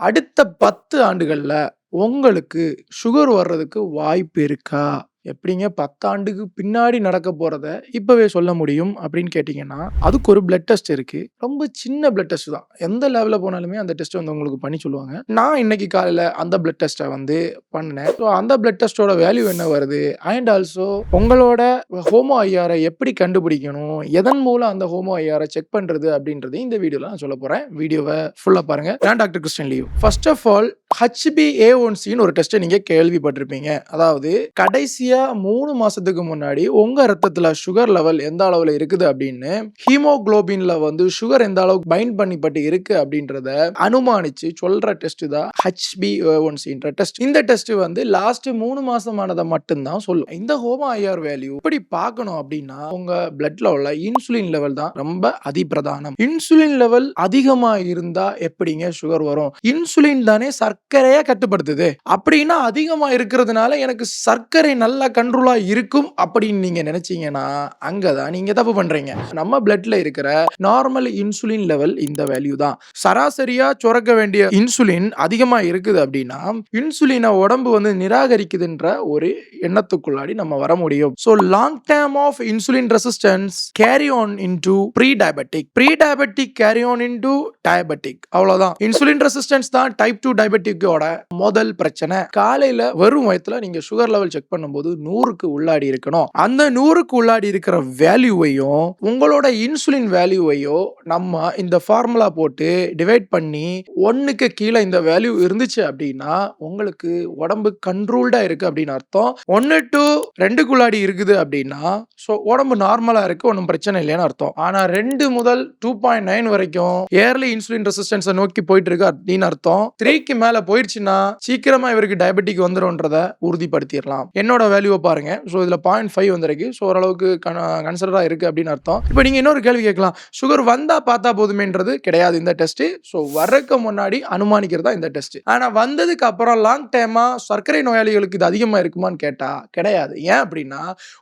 அடுத்த பத்து ஆண்டுகளில் உங்களுக்கு சுகர் வர்றதுக்கு வாய்ப்பு இருக்கா? எப்படிங்க பத்தாண்டுக்கு பின்னாடி நடக்க போகிறத இப்போவே சொல்ல முடியும் அப்படின்னு கேட்டிங்கன்னா அதுக்கு ஒரு பிளட் டெஸ்ட் இருக்குது ரொம்ப சின்ன பிளட் டெஸ்ட் தான். எந்த லெவலில் போனாலுமே அந்த டெஸ்ட் வந்து உங்களுக்கு பண்ணி சொல்லுவாங்க. நான் இன்னைக்கு காலையில் அந்த பிளட் டெஸ்ட்டை வந்து பண்ணேன் ஸோ அந்த பிளட் டெஸ்ட்டோட வேல்யூ என்ன வருது? அண்ட் ஆல்சோ உங்களோட ஹோமோ ஐஆரை எப்படி கண்டுபிடிக்கணும்? எதன் மூலம் அந்த ஹோமோ ஐஆரை செக் பண்ணுறது அப்படின்றதையும் இந்த வீடியோவில் நான் சொல்ல போகிறேன் வீடியோவை ஃபுல்லாக பாருங்கள் நான் டாக்டர் கிறிஸ்டன் லீவ் ஃபர்ஸ்ட் ஆஃப் ஆல் HbA1cன்னு ஒரு டெஸ்ட்டை நீங்கள் கேள்விப்பட்டிருப்பீங்க. அதாவது கடைசியாக மூணு மாசத்துக்கு முன்னாடி உங்க ரத்தத்துல சுகர் லெவல் எந்த அளவுல இருக்குது அப்படின்னு ஹீமோகுளோபின்ல வந்து சுகர் எந்த அளவுக்கு பைண்ட் பண்ணிப்பட்டு இருக்கு அப்படின்றத அனுமானிச்சு சொல்ற டெஸ்ட் தான் HbA1cன்ற டெஸ்ட். இந்த டெஸ்ட் வந்து லாஸ்ட் மூணு மாசமானதை மட்டும்தான் சொல்லும். இந்த ஹோமோ ஐஆர் வேல்யூ இப்படி பார்க்கணும் அப்படின்னா, உங்க பிளட்ல உள்ள இன்சுலின் லெவல் தான் ரொம்ப அதிபிரதானம். இன்சுலின் லெவல் அதிகமா இருந்தா எப்படிங்க சுகர் வரும்? இன்சுலின் தானே சர்க்கரையா கட்டுப்படுத்துது. அப்படின்னா அதிகமா இருக்கிறதுனால எனக்கு சர்க்கரை நல்ல கண்ட்ரோலா இருக்கும் அப்படின்னு நீங்க நினைச்சீங்கன்னா, அங்கே தான் நீங்க தப்பு பண்றீங்க. நம்ம பிளட்ல இருக்கிற நார்மல் இன்சுலின் லெவல் இந்த வேல்யூ தான். சராசரியா சுரக்க வேண்டிய இன்சுலின் அதிகமா இருக்குது அப்படின்னா, இன்சுலினை உடம்பு வந்து நிராகரிக்குதுன்ற ஒரு எண்ணத்துக்குள்ளாடி நம்ம வர முடியும். So long term of insulin resistance carry on into pre diabetic. Pre diabetic carry on into diabetic. அவ்வளோதான் இன்சுலின் ரெசிஸ்டன்ஸ் தான் டைப் டூ டயபெட்டிக்கோட முதல் பிரச்சனை. காலையில் வெறும் வயத்தில் நீங்க சுகர் லெவல் செக் பண்ணும்போது 100க்கு உள்ளாடி இருக்கணும். அந்த 100க்கு உள்ளாடி இருக்கிற வேல்யூவையும் உங்களோட இன்சுலின் வேல்யூவையும் நம்ம இந்த ஃபார்முலா போட்டு டிவைட் பண்ணி ஒன்றுக்கு கீழே இந்த வேல்யூ இருந்துச்சு அப்படின்னா, உங்களுக்கு உடம்பு கண்ட்ரோல்டா இருக்கு அப்படின்னு அர்த்தம். ஒன்று டூ 2க்குள்ளாடி இருக்குது அப்படின்னா, ஸோ உடம்பு நார்மலா இருக்கு. ஒன்றும் பிரச்சனை இல்லைன்னு அர்த்தம். ஆனா ரெண்டு முதல் 2.9 வரைக்கும் ஏர்லி இன்சுலின் ரெசிஸ்டன்ஸை நோக்கி போயிட்டு இருக்கு அப்படின்னு அர்த்தம். த்ரீக்கு மேல போயிடுச்சுன்னா சீக்கிரமா இவருக்கு டயபெட்டிக் வந்துரும்ன்றத உறுதிப்படுத்திடலாம் என்னோட வேல்யூவை பாருங்க. ஸோ இதில் பாயிண்ட் ஃபைவ் வந்திருக்கு. ஸோ ஓரளவுக்கு கன் கன்சிடராக இருக்கு அப்படின்னு அர்த்தம். இப்போ நீங்கள் இன்னொரு கேள்வி கேட்கலாம். சுகர் வந்தால் பார்த்தா போதுமேன்றது கிடையாது இந்த டெஸ்ட். ஸோ வர்றதுக்கு முன்னாடி அனுமானிக்கிறது தான் இந்த டெஸ்ட். ஆனால் வந்ததுக்கு அப்புறம் லாங் டைமாக சர்க்கரை நோயாளிகளுக்கு இது அதிகமாக இருக்குமான்னு கேட்டால் கிடையாது. ஏன் அப்படின்னா,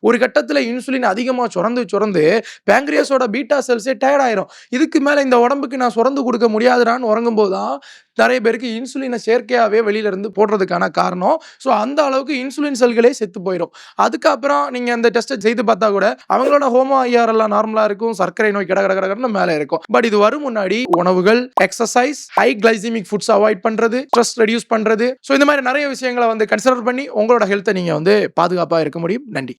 ஒரு கட்டத்தில் இன்சுலின் அதிகமாக சுரந்து சுரந்து பேங்க்ரியஸோட பீட்டா செல்ஸே டயர்ட் ஆயிரும். இதுக்கு மேலே இந்த உடம்புக்கு நான் சுரந்து கொடுக்க முடியாதுடான்னு உறங்கும்போது தான் நிறைய பேருக்கு இன்சுலினை செயற்கையாகவே வெளியில இருந்து போடுறதுக்கான காரணம். ஸோ அந்த அளவுக்கு இன்சுலின் செல்களே செத்து போயிடும் அதுக்கப்புறம் நீங்க அந்த டெஸ்ட்டை செய்து பார்த்தா கூட அவங்களோட ஹோமோ ஐஆர் எல்லாம் நார்மலா இருக்கும். சர்க்கரை நோய் கிட கட கட கடன்னு இருக்கும். பட் இது வரும் முன்னாடி உணவுகள், exercise high glycemic foods avoid பண்றது, ஸ்ட்ரெஸ் ரெடியூஸ் பண்றது. ஸோ இந்த மாதிரி நிறைய விஷயங்கள வந்து கன்சிடர் பண்ணி உங்களோட ஹெல்த்தை நீங்க வந்து பாதுகாப்பாக இருக்க முடியும். நன்றி.